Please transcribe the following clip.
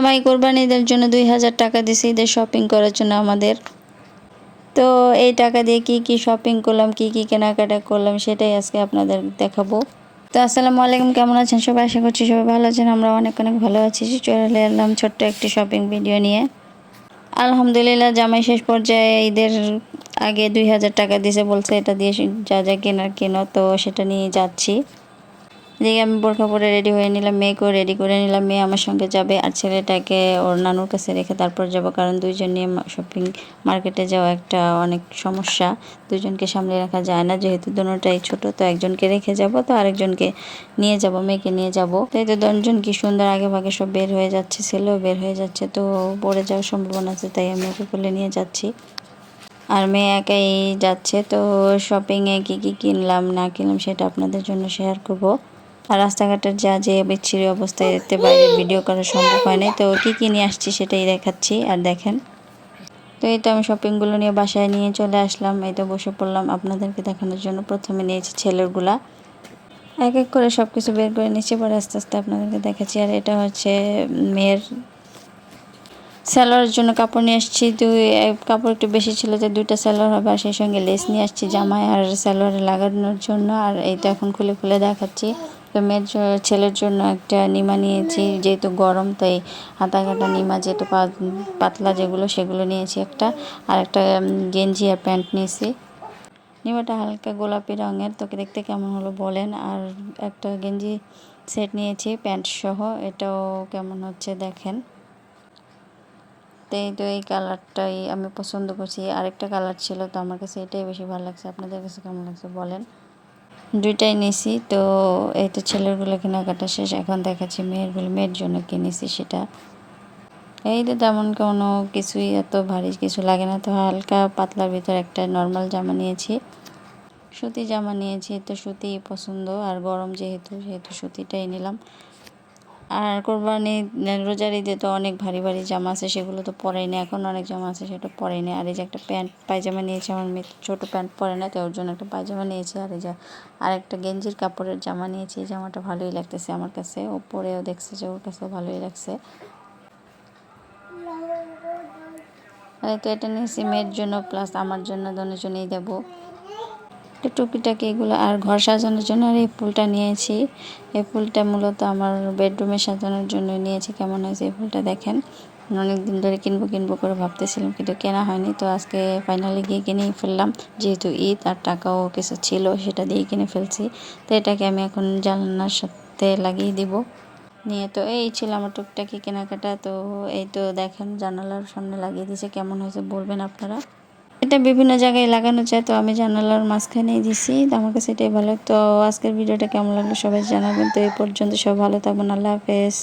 জামাই কোরবানিদের জন্য দুই হাজার টাকা দিছে ঈদের শপিং করার জন্য আমাদের। তো এই টাকা দিয়ে কি কি শপিং করলাম, কি কি কেনাকাটা করলাম, সেটাই আজকে আপনাদের দেখাবো। তো আসসালামু আলাইকুম, কেমন আছেন সবাই? আশা করছি সবাই ভালো আছেন। আমরা অনেক অনেক ভালো আছি। চলে এলাম ছোট্ট একটি শপিং ভিডিও নিয়ে। আলহামদুলিল্লাহ, জামাই শেষ পর্যায়ে ঈদের আগে দুই হাজার টাকা দিছে। বলছে এটা দিয়ে যা যা কেনার কেনো, তো সেটা নিয়ে যাচ্ছি। এদিকে আমি বোরখা পরে রেডি হয়ে নিলাম, মেয়েকেও রেডি করে নিলাম, মেয়ে আমার সঙ্গে যাবে আর ছেলেটাকে ওর নানুর কাছে রেখে তারপর যাব। কারণ দুইজন নিয়ে শপিং মার্কেটে যাওয়া একটা অনেক সমস্যা। দুজনকে সামনে রাখা যায় না। যেহেতু দুটাই ছোট, তো একজনকে রেখে যাব, তো আরেকজনকে নিয়ে যাব, মেয়েকে নিয়ে যাব। তো এই তো দুজন কি সুন্দর আগে ভাগে সব বের হয়ে যাচ্ছে, ছেলেও বের হয়ে যাচ্ছে, তো পড়ে যাওয়ার সম্ভাবনা আছে, তাই আমি ওকে কোলে নিয়ে যাচ্ছি। আর মেয়ে একাই যাচ্ছে, তো শপিংয়ে কী কী কিনলাম, না কিনলাম, সেটা আপনাদের জন্য শেয়ার করব। আর রাস্তাঘাটের যা যে বিচ্ছিরি অবস্থায় এতে বাইরে ভিডিও করা সম্ভব হয় নাই। তো কী কী নিয়ে আসছি সেটাই দেখাচ্ছি, আর দেখেন। তো এই তো আমি শপিংগুলো নিয়ে বাসায় নিয়ে চলে আসলাম। এই তো বসে পড়লাম আপনাদেরকে দেখানোর জন্য। প্রথমে নিয়েছি ছেলেরগুলা। এক এক করে সব কিছু বের করে নিচে পরে আস্তে আস্তে আপনাদেরকে দেখাচ্ছি। আর এটা হচ্ছে মেয়ের স্যালোয়ারের জন্য কাপড় নিয়ে আসছি। দুই কাপড় একটু বেশি ছিল যে দুইটা স্যালোয়ার হবে, আর সেই সঙ্গে লেস নিয়ে আসছি জামায় আর স্যালোয়ারে লাগানোর জন্য। আর এই তো এখন খুলে খুলে দেখাচ্ছি। তো মেয়ের ছেলের জন্য একটা নিমা নিয়েছি, যেহেতু গরম তাই হাতা কাটা নিমা যেটা পাতলা যেগুলো সেগুলো নিয়েছি একটা। আর একটা গেঞ্জি আর প্যান্ট নিয়েছি। নিমাটা হালকা গোলাপি রঙের, তোকে দেখতে কেমন হলো বলেন। আর একটা গেঞ্জি সেট নিয়েছি, প্যান্ট সহ, এটাও কেমন হচ্ছে দেখেন। তো এই তো এই কালারটাই আমি পছন্দ করছি। আরেকটা কালার ছিল, তো আমার কাছে এটাই বেশি ভালো লাগছে। আপনাদের কাছে কেমন লাগছে বলেন? দুইটাই নিছি। তো এই তো ছেলেরগুলো কেনাকাটা শেষ, এখন দেখাচ্ছি মেয়েরগুলো মেয়ের জন্য কিনেছি সেটা। এই তো তেমন কোনো কিছুই এত ভারী কিছু লাগে না। তো হালকা পাতলার ভিতর একটা নর্মাল জামা নিয়েছি। সুতি জামা নিয়েছি, তো সুতি পছন্দ। আর গরম যেহেতু, সেহেতু সুতিটাই নিলাম। আর কোরবানি রোজার ঈদে তো অনেক ভারী ভারী জামা আছে, সেগুলো তো পরেই না এখন অনেক জামা আছে, সেটা পরেই না আর এই যে একটা প্যান্ট, পায়জামা নিয়েছে, আমার মেয়ে ছোটো প্যান্ট পরে না, তো ওর জন্য একটা পায়জামা নিয়েছে। আর এই যে আর একটা গেঞ্জির কাপড়ের জামা নিয়েছি, এই জামাটা ভালোই লাগতেছে আমার কাছে। ও পরেও দেখছে যে ওর কাছেও ভালোই লাগছে। তো এটা নিয়েছি মেয়ের জন্য প্লাস আমার জন্য জন্যই দেবো। টুকিটাকি এগুলো আর ঘর সাজানোর জন্য আর এই ফুলটা নিয়েছি। এই ফুলটা মূলত আমার বেডরুমে সাজানোর জন্য নিয়েছি। কেমন হয়েছে এই ফুলটা দেখেন। অনেক দিন ধরে কিনবো কিনবো করে ভাবতেছিলাম, কিন্তু কেনা হয়নি। তো আজকে ফাইনালি গিয়ে কিনেই ফেললাম। যেহেতু ঈদ আর টাকাও কিছু ছিল, সেটা দিয়ে কিনে ফেলছি। তো এটাকে আমি এখন জানার সাথে লাগিয়ে দিব। নিয়ে তো এই ছিল আমার টুকটাকি কেনাকাটা। তো এই তো দেখেন জানালার সামনে লাগিয়ে দিয়েছে। কেমন হয়েছে বলবেন আপনারা? এটা বিভিন্ন জায়গায় লাগানো যায়, তো আমি জানালার মাঝখানেই দিছি। তো আমার কাছে এটাই ভালো। তো আজকের ভিডিওটা কেমন লাগল সবাই জানাবেন। তো এই পর্যন্ত সব ভালো থাকবেন। আল্লাহ হাফেজ।